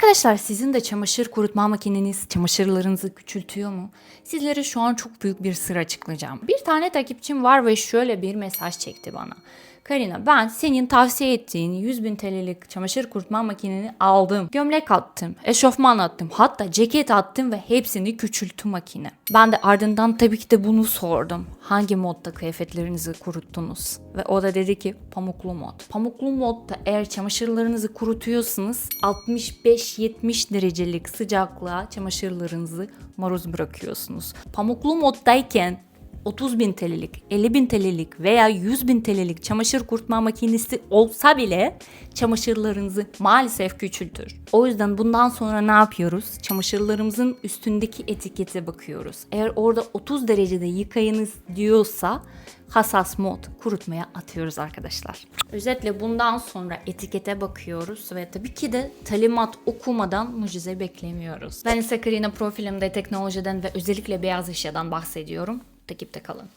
Arkadaşlar sizin de çamaşır kurutma makineniz çamaşırlarınızı küçültüyor mu? Sizlere şu an çok büyük bir sır açıklayacağım. Bir tane takipçim var ve şöyle bir mesaj çekti bana. Karina ben senin tavsiye ettiğin 100 bin TL'lik çamaşır kurutma makineni aldım. Gömlek attım, eşofman attım, hatta ceket attım ve hepsini küçülttü makine. Ben de ardından tabii ki de bunu sordum. Hangi modda kıyafetlerinizi kuruttunuz? Ve o da dedi ki pamuklu mod. Pamuklu modda eğer çamaşırlarınızı kurutuyorsanız 65-70 derecelik sıcaklığa çamaşırlarınızı maruz bırakıyorsunuz. Pamuklu moddayken 30 bin TL'lik, 50 bin TL'lik veya 100 bin TL'lik çamaşır kurutma makinesi olsa bile çamaşırlarınızı maalesef küçültür. O yüzden bundan sonra ne yapıyoruz? Çamaşırlarımızın üstündeki etikete bakıyoruz. Eğer orada 30 derecede yıkayınız diyorsa hassas mod kurutmaya atıyoruz arkadaşlar. Özetle bundan sonra etikete bakıyoruz ve tabii ki de talimat okumadan mucize beklemiyoruz. Ben ise Karina profilimde teknolojiden ve özellikle beyaz eşyadan bahsediyorum. Takipte kalın.